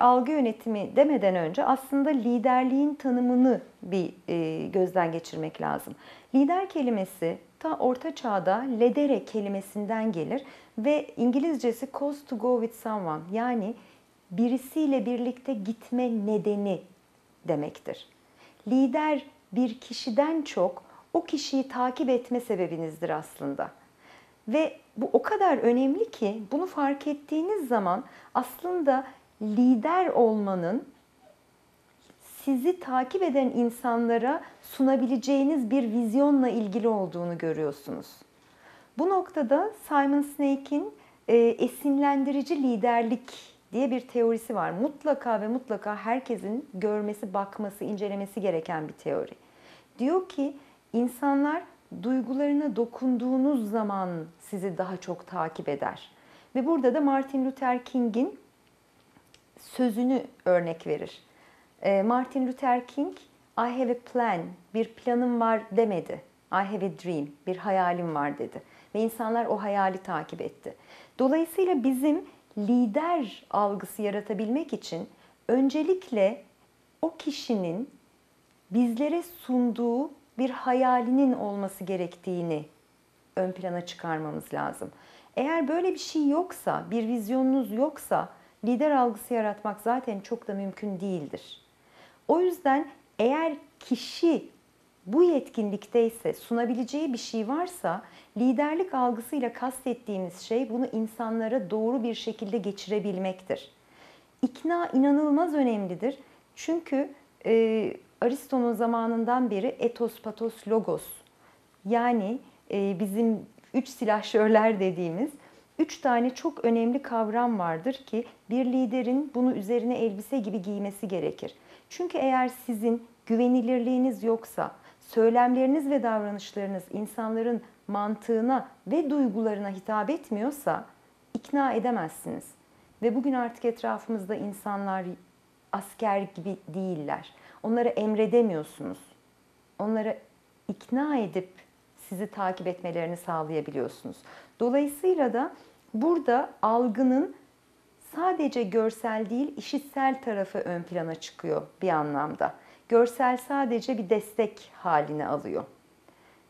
algı yönetimi demeden önce aslında liderliğin tanımını bir e, gözden geçirmek lazım. Lider kelimesi ta orta çağda ledere kelimesinden gelir ve İngilizcesi cause to go with someone yani birisiyle birlikte gitme nedeni demektir. Lider bir kişiden çok o kişiyi takip etme sebebinizdir aslında. Ve bu o kadar önemli ki bunu fark ettiğiniz zaman aslında lider olmanın sizi takip eden insanlara sunabileceğiniz bir vizyonla ilgili olduğunu görüyorsunuz. Bu noktada Simon Sinek'in e, esinlendirici liderlik diye bir teorisi var. Mutlaka ve mutlaka herkesin görmesi, bakması, incelemesi gereken bir teori. Diyor ki insanlar duygularına dokunduğunuz zaman sizi daha çok takip eder. Ve burada da Martin Luther King'in sözünü örnek verir. Ee, Martin Luther King, I have a plan, bir planım var demedi. I have a dream, bir hayalim var dedi. Ve insanlar o hayali takip etti. Dolayısıyla bizim lider algısı yaratabilmek için öncelikle o kişinin bizlere sunduğu bir hayalinin olması gerektiğini ön plana çıkarmamız lazım. Eğer böyle bir şey yoksa, bir vizyonunuz yoksa lider algısı yaratmak zaten çok da mümkün değildir. O yüzden eğer kişi bu yetkinlikteyse, sunabileceği bir şey varsa liderlik algısıyla kastettiğimiz şey bunu insanlara doğru bir şekilde geçirebilmektir. İkna inanılmaz önemlidir. Çünkü e, Aristo'nun zamanından beri etos, patos, logos yani e, bizim üç silahşörler dediğimiz üç tane çok önemli kavram vardır ki bir liderin bunu üzerine elbise gibi giymesi gerekir. Çünkü eğer sizin güvenilirliğiniz yoksa, söylemleriniz ve davranışlarınız insanların mantığına ve duygularına hitap etmiyorsa ikna edemezsiniz. Ve bugün artık etrafımızda insanlar asker gibi değiller. Onlara emredemiyorsunuz. Onlara ikna edip sizi takip etmelerini sağlayabiliyorsunuz. Dolayısıyla da burada algının sadece görsel değil, işitsel tarafı ön plana çıkıyor bir anlamda. Görsel sadece bir destek halini alıyor.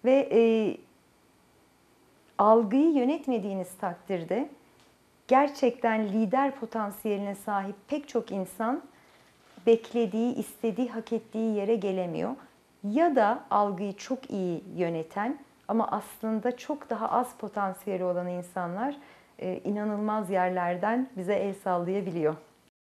Ve e, algıyı yönetmediğiniz takdirde gerçekten lider potansiyeline sahip pek çok insan beklediği, istediği, hak ettiği yere gelemiyor. Ya da algıyı çok iyi yöneten ama aslında çok daha az potansiyeli olan insanlar inanılmaz yerlerden bize el sallayabiliyor.